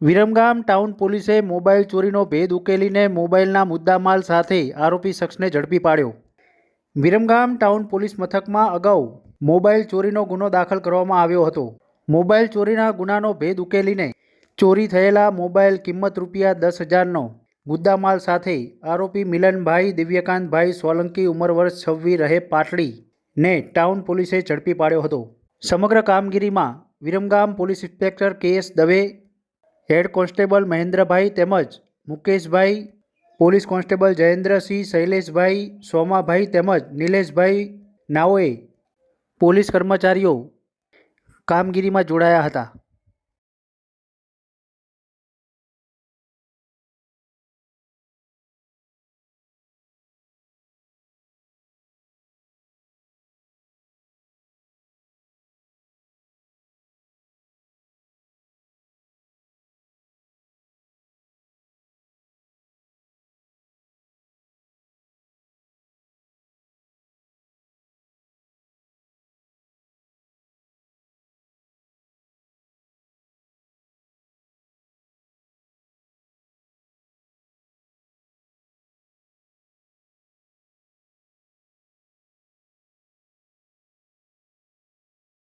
Viramgam town પોલીસે mobile ચોરીનો ભેદ ઉકેલીને મોબાઈલના મુદ્દામાલ સાથે આરોપી શખ્સને ઝડપી પાડ્યો. વિરમગામ ટાઉન પોલીસ મથકમાં અગાઉ મોબાઈલ ચોરીનો ગુનો દાખલ કરવામાં આવ્યો હતો. મોબાઈલ ચોરીના ગુનાનો ભેદ ઉકેલીને ચોરી થયેલા મોબાઈલ કિંમત રૂપિયા દસ હજારનો મુદ્દામાલ સાથે આરોપી મિલનભાઈ, દિવ્યકાંતભાઈ, સોલંકી ઉંમર વર્ષ છવ્વી રહે પાટડીને ટાઉન પોલીસે ઝડપી પાડ્યો હતો. સમગ્ર કામગીરીમાં Viramgam police inspector K S Dave head constable Mahendrabhai તેમજ મુકેશભાઈ, પોલીસ કોન્સ્ટેબલ જયેન્દ્રસિંહ, શૈલેષભાઈ, સોમાભાઈ તેમજ નિલેશભાઈ નાઓએ પોલીસ કર્મચારીઓ કામગીરીમાં જોડાયા હતા.